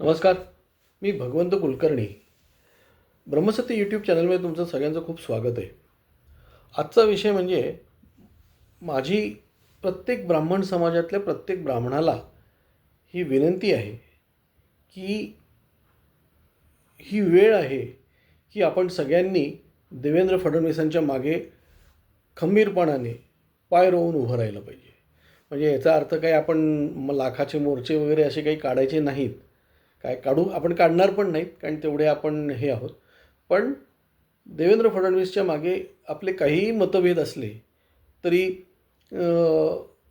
नमस्कार मी भगवंत कुलकर्णी. ब्रह्मसत्य यूट्यूब चॅनलमध्ये तुमचं सगळ्यांचं खूप स्वागत आहे. आजचा विषय म्हणजे माझी प्रत्येक ब्राह्मण समाजातल्या प्रत्येक ब्राह्मणाला ही विनंती आहे की ही वेळ आहे की आपण सगळ्यांनी देवेंद्र फडणवीसांच्या मागे खंबीरपणाने पाय रोवून उभं राहिलं पाहिजे. म्हणजे याचा अर्थ काही आपण लाखाचे मोर्चे वगैरे असे काही काढायचे नाहीत. काय काढू आपण काढणार पण नाहीत कारण तेवढे आपण हे आहोत. पण देवेंद्र फडणवीसच्या मागे आपले काहीही मतभेद असले तरी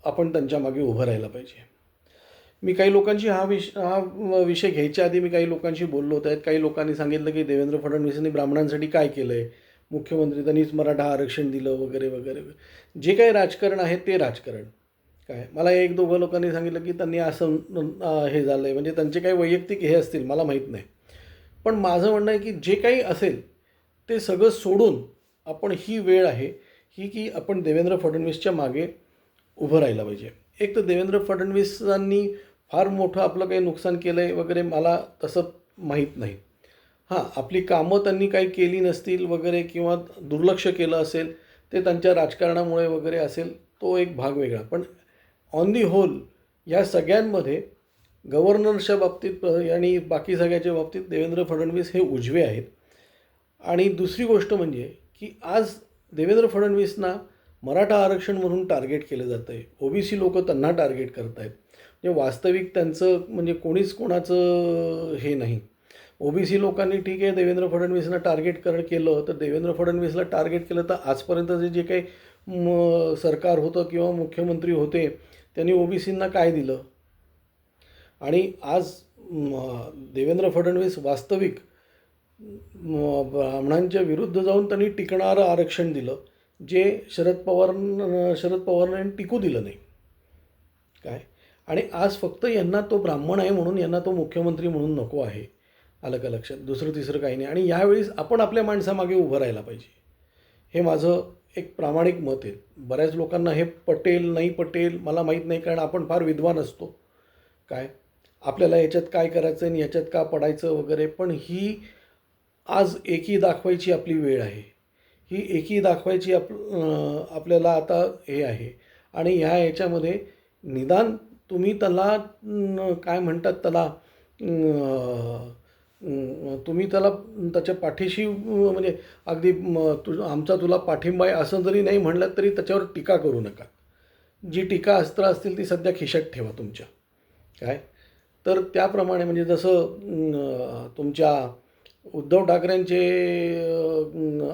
आपण त्यांच्या मागे उभं राहायला पाहिजे. मी काही लोकांशी हा विष हा विषय घ्यायच्या आधी मी काही लोकांशी बोललो होतो. काही लोकांनी सांगितलं की देवेंद्र फडणवीसांनी ब्राह्मणांसाठी काय केलं आहे मुख्यमंत्री त्यांनीच मराठा आरक्षण दिलं वगैरे वगैरे. जे काही राजकारण आहे ते राजकारण. काय? मला एक दोघं लोकांनी सांगितलं की त्यांनी असं हे झालं आहे म्हणजे त्यांचे काही वैयक्तिक हे असतील मला माहीत नाही. पण माझं म्हणणं आहे की जे काही असेल ते सगळं सोडून आपण ही वेळ आहे ही की आपण देवेंद्र फडणवीसच्या मागे उभं राहिला पाहिजे. एक तर देवेंद्र फडणवीसांनी फार मोठं आपलं काही नुकसान केलं आहे वगैरे मला तसं माहीत नाही. हां आपली कामं त्यांनी काही केली नसतील वगैरे किंवा दुर्लक्ष केलं असेल ते त्यांच्या राजकारणामुळे वगैरे असेल तो एक भाग वेगळा. पण ऑन दी होल या सगळ्यांमध्ये गव्हर्नरच्या बाबतीत आणि बाकी सगळ्याच्या बाबतीत देवेंद्र फडणवीस हे उजवे आहेत. आणि दुसरी गोष्ट म्हणजे की आज देवेंद्र फडणवीसना मराठा आरक्षण म्हणून टार्गेट केलं जातं आहे ओ बी सी लोक त्यांना टार्गेट करत आहेत म्हणजे वास्तविक त्यांचं म्हणजे कोणीच कोणाचं हे नाही. ओ बी सी लोकांनी ठीक आहे देवेंद्र फडणवीसला टार्गेट कर केलं तर देवेंद्र फडणवीसला टार्गेट केलं तर आजपर्यंतचे जे काही म, सरकार होतं किंवा मुख्यमंत्री होते त्यांनी ओबीसींना काय दिलं? आणि आज देवेंद्र फडणवीस वास्तविक ब्राह्मणांच्या विरुद्ध जाऊन त्यांनी टिकणारं आरक्षण दिलं जे शरद पवार शरद पवारांनी टिकू दिलं नाही. काय? आणि आज फक्त यांना तो ब्राह्मण आहे म्हणून यांना तो मुख्यमंत्री म्हणून नको आहे आलं का लक्षात? दुसरं तिसरं काही नाही. आणि यावेळेस आपण आपल्या माणसामागे उभं राहायला पाहिजे. हे माझं एक प्रामाणिक मत आहे. बऱ्याच लोकांना हे पटेल नाही पटेल मला माहीत नाही कारण आपण फार विद्वान असतो. काय? आपल्याला याच्यात काय करायचं आणि याच्यात का पडायचं वगैरे पण ही आज एकी दाखवायची आपली वेळ आहे. ही एकी दाखवायची आप आपल्याला आता हे आहे. आणि ह्या याच्यामध्ये निदान तुम्ही त्याला काय म्हणतात त्याला तुम्ही त्याला त्याच्या पाठीशी म्हणजे अगदी तु आमचा तुला पाठिंबा आहे असं जरी नाही म्हणलं तरी त्याच्यावर टीका करू नका. जी टीका अस्त्र असतील ती सध्या खिशात ठेवा तुमच्या. काय? तर त्याप्रमाणे म्हणजे जसं तुमच्या उद्धव ठाकरेंचे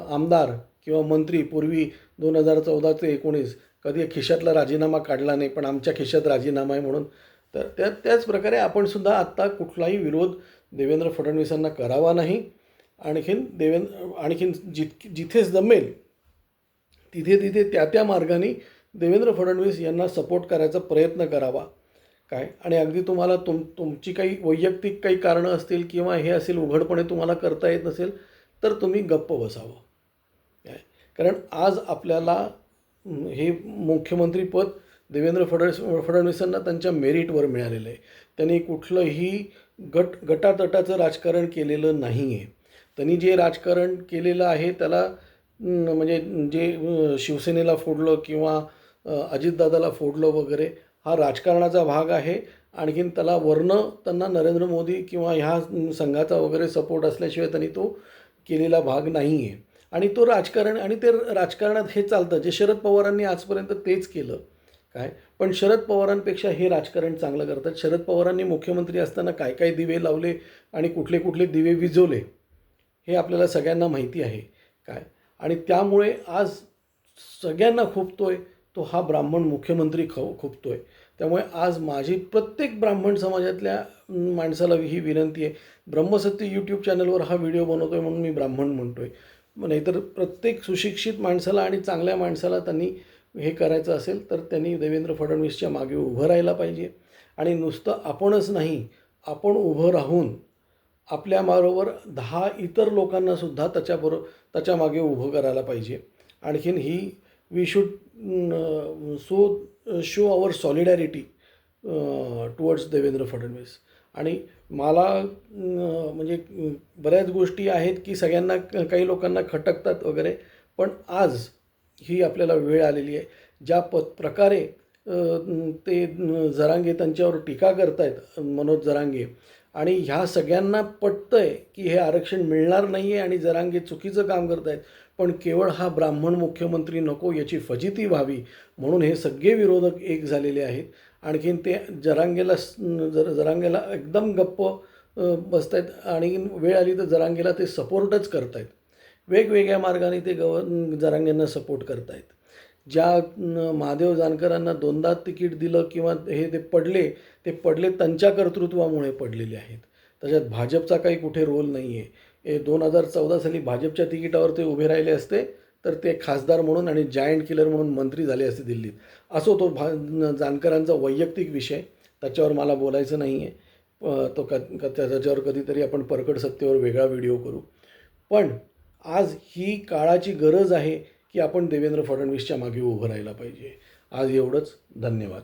आमदार किंवा मंत्री पूर्वी दोन हजार चौदा ते एकोणीस कधी खिशातला राजीनामा काढला नाही पण आमच्या खिशात राजीनामा आहे म्हणून तर त्या त्याच प्रकारे आपण सुद्धा आत्ता कुठलाही विरोध देवेंद्र फडणवीसांना करावा नाही आणखीन देवेंद्र आणखीन जित जिथेच जमेल तिथे तिथे त्या त्या मार्गाने देवेंद्र फडणवीस यांना सपोर्ट करायचा प्रयत्न करावा. काय? आणि अगदी तुम्हाला तुम तुमची काही वैयक्तिक काही कारणं असतील किंवा हे असेल उघडपणे तुम्हाला करता येत नसेल तर तुम्ही गप्प बसावं. काय? कारण आज आपल्याला हे मुख्यमंत्रीपद देवेंद्र फडणवीस फडणवीसांना त्यांच्या मेरिटवर मिळालेलं आहे. त्यांनी कुठलंही गट गटातटाचं राजकारण केलेलं नाही आहे त्यांनी जे राजकारण केलेलं आहे त्याला म्हणजे जे शिवसेनेला फोडलं किंवा अजितदादाला फोडलं वगैरे हा राजकारणाचा भाग आहे. आणखीन त्याला वर्ण त्यांना नरेंद्र मोदी किंवा ह्या संघाचा वगैरे सपोर्ट असल्याशिवाय त्यांनी तो केलेला भाग नाही आहे आणि तो राजकारण आणि ते राजकारणात हे चालतं. जे शरद पवारांनी आजपर्यंत तेच केलं. काय? पण शरद पवारांपेक्षा हे राजकारण चांगलं करतात. शरद पवारांनी मुख्यमंत्री असताना काय काय दिवे लावले आणि कुठले कुठले दिवे विझवले हे आपल्याला सगळ्यांना माहिती आहे. काय? आणि त्यामुळे आज सगळ्यांना खुपतोय तो हा ब्राह्मण मुख्यमंत्री ख खुपतोय. त्यामुळे आज माझी प्रत्येक ब्राह्मण समाजातल्या माणसाला ही विनंती आहे ब्रह्मसत्य यूट्यूब चॅनलवर हा व्हिडिओ बनवतो आहे म्हणून मी ब्राह्मण म्हणतो मग नाहीतर प्रत्येक सुशिक्षित माणसाला आणि चांगल्या माणसाला त्यांनी हे करायचं असेल तर त्यांनी देवेंद्र फडणवीसच्या मागे उभं राहायला पाहिजे. आणि नुसतं आपणच नाही आपण उभं राहून आपल्याबरोबर दहा इतर लोकांनासुद्धा त्याच्याबरोबर त्याच्यामागे उभं करायला पाहिजे. आणखीन ही we should so show our solidarity towards Devendra Fadnavis. आणि मला म्हणजे बऱ्याच गोष्टी आहेत की सगळ्यांना काही लोकांना खटकतात वगैरे पण आज ही आपल्याला वेळ आलेली आहे. ज्या प प्रकारे ते जरांगे त्यांच्यावर टीका करतायत मनोज जरांगे आणि ह्या सगळ्यांना पटतं आहे की हे आरक्षण मिळणार नाही आहे आणि जरांगे चुकीचं काम करतायत पण केवळ हा ब्राह्मण मुख्यमंत्री नको याची फजिती व्हावी म्हणून हे सगळे विरोधक एक झालेले आहेत. आणखीन ते जरांगेला जर जरांगेला एकदम गप्प बसत आहेत आणि वेळ आली तर जरांगेला ते सपोर्टच करतायत. वेगवेगळ्या मार्गाने ते गव जरांगेंना सपोर्ट करतायत. ज्या महादेव जानकरांना दोनदा तिकीट दिलं किंवा हे ते पडले ते पडले त्यांच्या कर्तृत्वामुळे पडलेले आहेत. त्याच्यात भाजपचा काही कुठे रोल नाही आहे दोन हजार चौदा साली भाजपच्या तिकिटावर ते उभे राहिले असते तर ते खासदार म्हणून आणि जायंट किलर म्हणून मंत्री झाले असते दिल्लीत. असो तो भा जानकरांचा वैयक्तिक विषय त्याच्यावर मला बोलायचं नाही आहे तो क क- त्याच्यावर कधीतरी आपण परकड सत्तेवर वेगळा व्हिडिओ करू. पण आज ही काळाची गरज आहे की आपण देवेंद्र फडणवीसच्या मागे उभं राहायला पाहिजे. आज एवढंच. धन्यवाद.